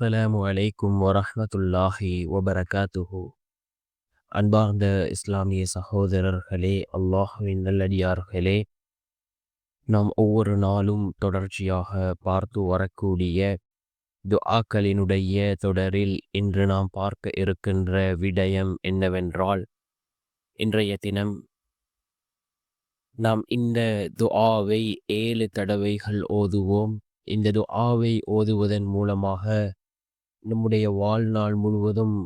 அஸ்ஸலாமு அலைக்கும் வரஹமத்துல்லாஹி வபரகாத்துஹு. அன்பார்ந்த இஸ்லாமிய சகோதரர்களே அல்லாஹுவின் நல்லடியார்களே நாம் ஒவ்வொரு நாளும் தொடர்ச்சியாக பார்த்து வரக்கூடிய துஆக்களினுடைய தொடரில் இன்று நாம் பார்க்க இருக்கின்ற விடயம் என்னவென்றால் இன்றைய தினம் நாம் இந்த துஆவை ஏழு தடவைகள் ஓதுவோம். இந்த துஆவை ஓதுவதன் மூலமாக நம்முடைய வாழ்நாள் முழுவதும்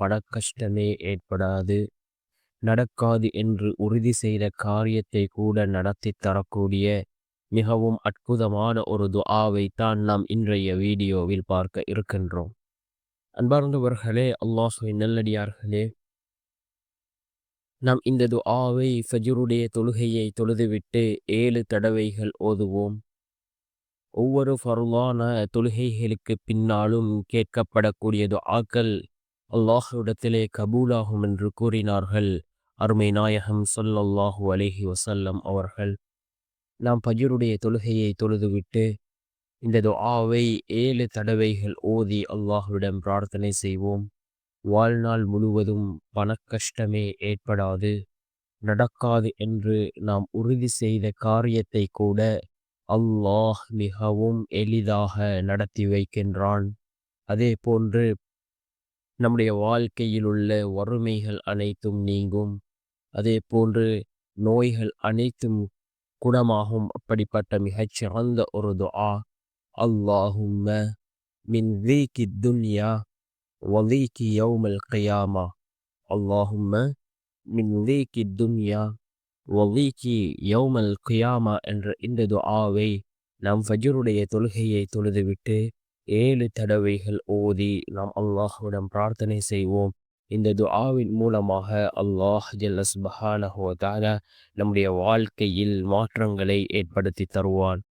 பட கஷ்டமே ஏற்படாது. நடக்காது என்று உறுதி செய்த காரியத்தை கூட நடத்தி தரக்கூடிய மிகவும் அற்புதமான ஒரு துஆவை தான் நாம் இன்றைய வீடியோவில் பார்க்க இருக்கின்றோம். அன்பார்ந்தவர்களே அல்லாஹுவின் நல்லடியார்களே. நாம் இந்த துஆவை ஃபஜ்ருடைய தொழுகையை தொழுதுவிட்டு ஏழு தடவைகள் ஓதுவோம். ஒவ்வொரு ஃபர்லான தொழுகைகளுக்கு பின்னாலும் கேட்கப்படக்கூடிய துஆக்கள் அல்லாஹ்விடத்திலே கபூலாகும் என்று கூறினார்கள் அருமை நாயகம் ஸல்லல்லாஹு அலைஹி வசல்லம் அவர்கள். நாம் ஃபஜ்ருடைய தொழுகையை தொழுதுவிட்டு இந்த துஆவை ஏழு தடவைகள் ஓதி அல்லாஹுவிடம் பிரார்த்தனை செய்வோம். வாழ்நாள் முழுவதும் பணக்கஷ்டமே ஏற்படாது நடக்காது என்று நாம் உறுதி செய்த காரியத்தை கூட அல்லாஹ் மிகவும் எளிதாக நடத்தி வைக்கின்றான். அதே போன்று நம்முடைய வாழ்க்கையில் உள்ள வறுமைகள் அனைத்தும் நீங்கும். அதே போன்று நோய்கள் அனைத்தும் குணமாகும். அப்படிப்பட்ட மிகச்சிறந்த ஒரு துஆ அல்லாஹும்ம மின் வீக்கி துன்யா வலீக்கி யௌமல் கயாமா அல்லாஹும்ம மின் வீக்கி துன்யா வலீக்கி யௌமல் குயாமா என்ற இந்த துஆவை நாம் ஃபஜருடைய தொழுகையை தொழுதுவிட்டு ஏழு தடவைகள் ஓதி நாம் அல்லாஹுடன் பிரார்த்தனை செய்வோம். இந்த துஆவின் மூலமாக அல்லாஹ் ஜல்லஸ் சுப்ஹானஹு நம்முடைய வாழ்க்கையில் மாற்றங்களை ஏற்படுத்தி தருவான்.